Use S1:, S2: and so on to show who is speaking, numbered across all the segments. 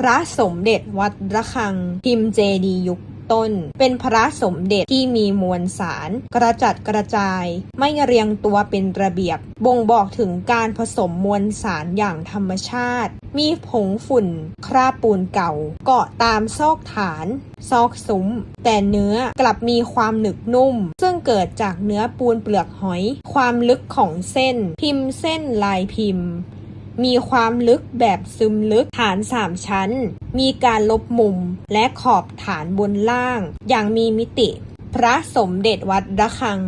S1: พระสมเด็จวัดระฆัง พิมพ์เจดียุคต้น เป็นพระสมเด็จที่มีมวลสาร กระจัดกระจาย ไม่เรียงตัวเป็นระเบียบ บ่งบอกถึงการผสมมวลสารอย่างธรรมชาติ มีผงฝุ่น คราบปูนเก่า เกาะตามซอกฐาน ซอกซุ้ม แต่เนื้อกลับมีความหนึบนุ่ม ซึ่งเกิดจากเนื้อปูนเปลือกหอย ความลึกของเส้น พิมพ์เส้นลายพิมพ์ มีความลึกแบบซึมลึกฐานสามชั้น มีการลบมุมและขอบฐานบนล่าง อย่างมีมิติ พระสมเด็จวัดระฆัง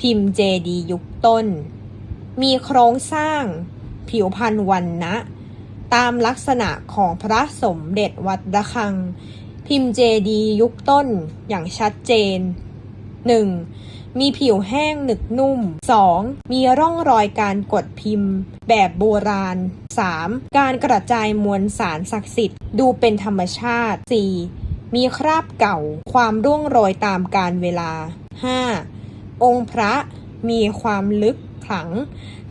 S1: พิมพ์เจดียุคต้น มีโครงสร้าง ผิวพันธ์วันนะ ตามลักษณะของพระสมเด็จวัดระฆัง พิมพ์เจดีย์ยุคต้นอย่างชัดเจน 1. มีผิวแห้งหนึบนุ่ม 2. มีร่องรอยการกดพิมพ์ แบบโบราณ 3. การกระจายมวลสารศักดิ์สิทธิ์ ดูเป็นธรรมชาติ 4. มีคราบเก่า ความร่วงโรยตามกาลเวลา 5. องค์พระมีความลึกขลัง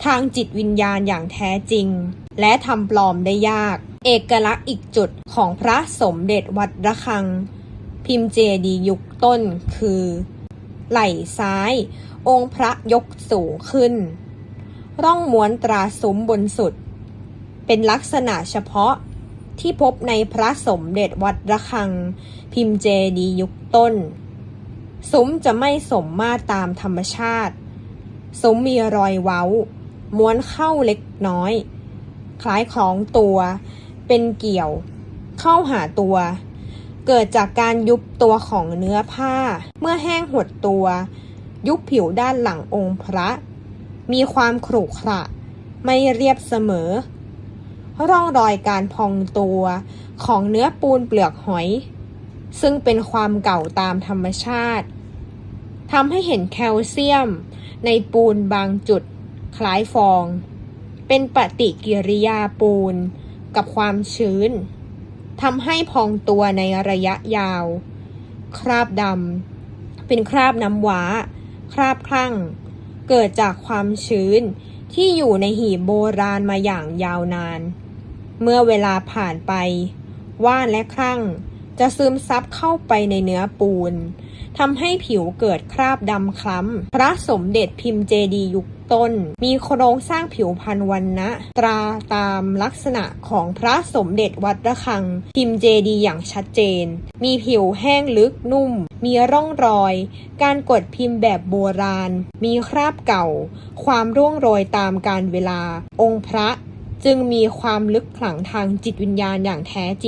S1: ทางจิตวิญญาณอย่างแท้จริง และทำปลอมได้ยาก เอกลักษณ์อีกจุดของพระสมเด็จวัดระฆัง พิมพ์เจดีย์ยุคต้นคือ ไหล่ซ้าย องค์พระยกสูงขึ้น ร่องม้วนตราซุ้มบนสุด เป็นลักษณะเฉพาะที่พบในพระสมเด็จวัดระฆัง พิมพ์เจดียุคต้น ซุ้มจะไม่สมมาตรตามธรรมชาติ ซุ้มมีรอยเว้า ม้วนเข้าเล็กน้อย คล้ายคล้องตัว เป็นเกี่ยว เข้าหาตัว เกิดจากการยุบตัวของเนื้อผ้า เมื่อแห้งหดตัว ยุบผิวด้านหลังองค์พระ มีความขรุขระ ไม่เรียบเสมอ ร่องรอยการพองตัวของเนื้อปูนเปลือกหอย ซึ่งเป็นความเก่าตามธรรมชาติทำให้เห็นแคลเซียม ในปูนบางจุด คล้ายฟอง เป็นปฏิกิริยาปูนกับความชื้น ทำให้พองตัวในระยะยาว คราบดำเป็นคราบน้ำว้า คราบคลั่ง เกิดจากความชื้นที่อยู่ในหีบโบราณมาอย่างยาวนาน เมื่อเวลาผ่านไป ว่านและคลั่ง จะซึมซับเข้าไปในเนื้อปูนทำให้ผิวเกิดคราบดำคล้ำ พระสมเด็จพิมพ์เจดียุคต้น มีโครงสร้างผิวพันธ์วันนะตราตามลักษณะของพระสมเด็จวัดระฆัง พิมพ์เจดีอย่างชัดเจน มีผิวแห้งลึกนุ่ม มีร่องรอย การกดพิมพ์แบบโบราณ มีคราบเก่า ความร่วงโรยตามการเวลา องค์พระจึงมีความลึกขลังทางจิตวิญญาณอย่างแท้จริง